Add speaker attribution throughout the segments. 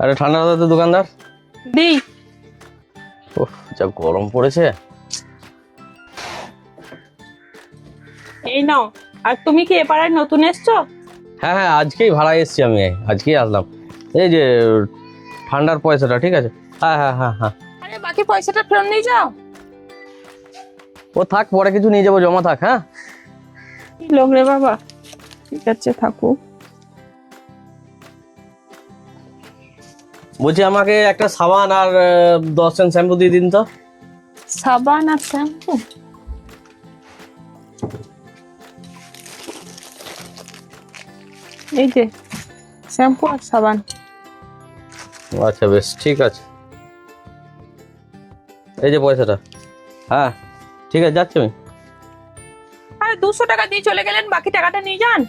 Speaker 1: আরে ঠান্ডা দাদা তো দোকানদার।
Speaker 2: দিই
Speaker 1: ওহ যা গরম পড়েছে।
Speaker 2: এই নাও আর তুমি কি এ পাড়ায় নতুন এসছো?
Speaker 1: হ্যাঁ হ্যাঁ আজকেই ভাড়া এসেছি আমি আজকেই আসলাম। এই যে ঠান্ডার পয়সাটা ঠিক আছে? হ্যাঁ হ্যাঁ হ্যাঁ হ্যাঁ।
Speaker 2: আরে বাকি পয়সাটা ফেরত নিয়ে যাও।
Speaker 1: ও থাক পরে কিছু নিয়ে যাব জমা থাক হ্যাঁ?
Speaker 2: লোক রে বাবা? ঠিক আছে থাকুক।
Speaker 1: বলছি আমাকে একটা সাবান আর দশ সেন্ট শ্যাম্পু দিয়ে দিন তো।
Speaker 2: সাবান আর শ্যাম্পু এই যে শ্যাম্পু আর সাবান।
Speaker 1: আচ্ছা বেশ ঠিক আছে। এই যে পয়সাটা। হ্যাঁ ঠিক আছে যাচ্ছি আমি।
Speaker 2: আরে দুশো টাকা দিয়ে চলে গেলেন বাকি টাকাটা নিয়ে যান।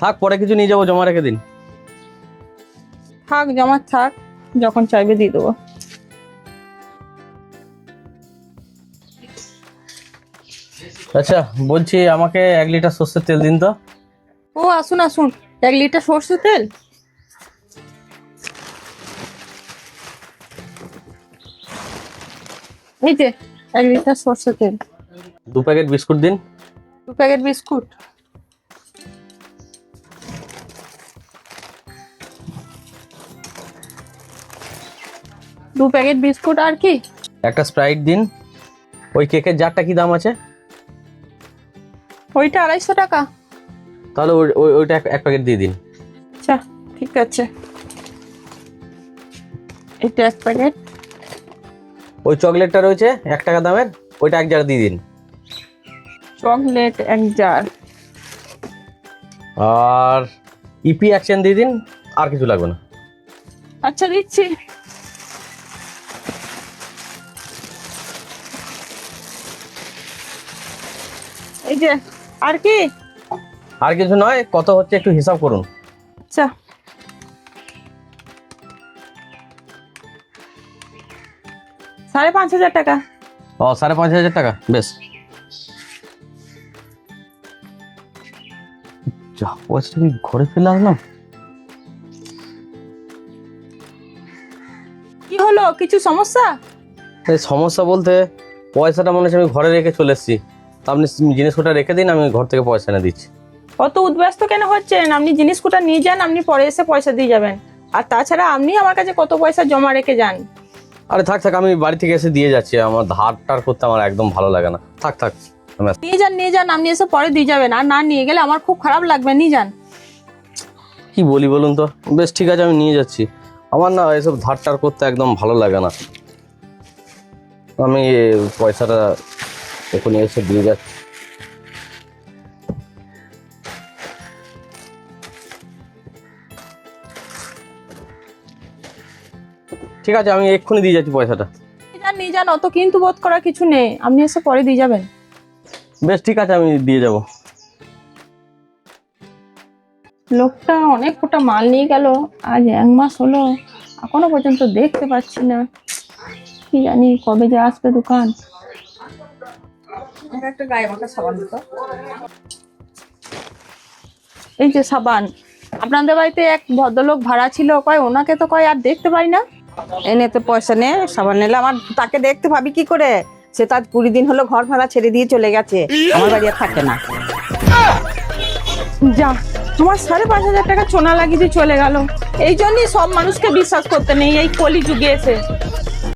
Speaker 1: থাক পরে কিছু নিয়ে যাব জমা রেখে দিন।
Speaker 2: থাক জমা থাক যখন চাইবে দিয়ে দেবো।
Speaker 1: আচ্ছা বলছি আমাকে এক লিটার সর্ষের তেল দিন তো।
Speaker 2: ও আসুন আসুন। এক লিটার সর্ষের তেল? এই যে এক লিটার সর্ষের তেল।
Speaker 1: দু প্যাকেট বিস্কুট দিন।
Speaker 2: দু প্যাকেট বিস্কুট? দু প্যাকেট বিস্কুট আর কি?
Speaker 1: একটা স্প্রাইট দিন। ওই কেকের জারটা কি দাম আছে?
Speaker 2: ওইটা আড়াইশো টাকা।
Speaker 1: তাহলে ওই- ওই- ওইটা এক- এক প্যাকেট দিয়ে দিন।
Speaker 2: আচ্ছা ঠিক আছে। এটা এক প্যাকেট।
Speaker 1: ওই চকলেটটা রয়েছে এক টাকা দামের ওইটা এক জার দিয়ে দিন।
Speaker 2: চকলেট এক জার।
Speaker 1: আর ইপি অ্যাকশন দিয়ে দিন আর কিছু লাগবে না।
Speaker 2: আচ্ছা দিচ্ছি। এই যে আর কি?
Speaker 1: আর কিছু নয় কত হচ্ছে একটু হিসাব করুন।
Speaker 2: আচ্ছা। সাড়ে পাঁচ হাজার টাকা।
Speaker 1: ও সাড়ে পাঁচ হাজার টাকা বেশ। যা পয়সাটা কি ঘরে ফেলে আসলাম?
Speaker 2: কি হলো? কিছু সমস্যা?
Speaker 1: সমস্যা বলতে পয়সাটা মনে হচ্ছে আমি ঘরে রেখে চলে এসেছি। তা আপনি জিনিসপত্র রেখে দিন আমি ঘর থেকে পয়সা এনে দিচ্ছি।
Speaker 2: অত উদ্ব্যস্ত কেন হচ্ছেন? আপনি জিনিস কোটা নিয়ে যান আপনি পরে এসে পয়সা দিয়ে যাবেন। আর তাছাড়া আপনি আমার কাছে কত পয়সা জমা রেখে যান?
Speaker 1: আরে থাক থাক আমি বাড়ি থেকে এসে দিয়ে যাচ্ছি। আমার ধার টার করতে আমার একদম ভালো লাগে না। থাক থাক
Speaker 2: নিয়ে যান নিয়ে যান আপনি এসে পরে দিয়ে যাবেন। আর না নিয়ে গেলে আমার খুব খারাপ লাগবে নিয়ে যান।
Speaker 1: কি বলি বলুন তো? বেশ ঠিক আছে আমি নিয়ে যাচ্ছি। আমার না এসব ধার টার করতে একদম ভালো লাগে না। আমি পয়সাটা এখনই এসে দিয়ে যাচ্ছি। ঠিক আছে আমি এক্ষুনি দিয়ে যাচ্ছি পয়সাটা।
Speaker 2: নিয়ে যান নিয়ে যান অত কিন্তু বোধ করার কিছু নেই। আপনি এসে পরে দিয়ে যাবেন।
Speaker 1: বেশ ঠিক আছে আমি দিয়ে যাব।
Speaker 2: লোকটা অনেক ফোটা মাল নিয়ে গেল আজ এক মাস হলো এখনও পর্যন্ত দেখতে পাচ্ছি না। কি জানি কবে যে আসবে দোকান।
Speaker 3: একটা গায়ে মাখা সাবান দিত।
Speaker 2: এই যে সাবান আপনাদের বাড়িতে এক ভদ্রলোক ভাড়া ছিল কয় ওনাকে তো কয় আর দেখতে পাই না।
Speaker 3: এনে তো পয়সা নে সাবান নিলে আমার তাকে দেখতে পাবি কি করে? সে তার কুড়ি দিন হলো ঘর ভাড়া ছেড়ে দিয়ে চলে গেছে আমার বাড়ি আর থাকে না।
Speaker 2: যা তোমার সাড়ে পাঁচ হাজার টাকা চোনা লাগিয়ে দিয়ে চলে গেল। এই জন্যই সব মানুষকে বিশ্বাস করতে নেই এই কলি যুগে এসে।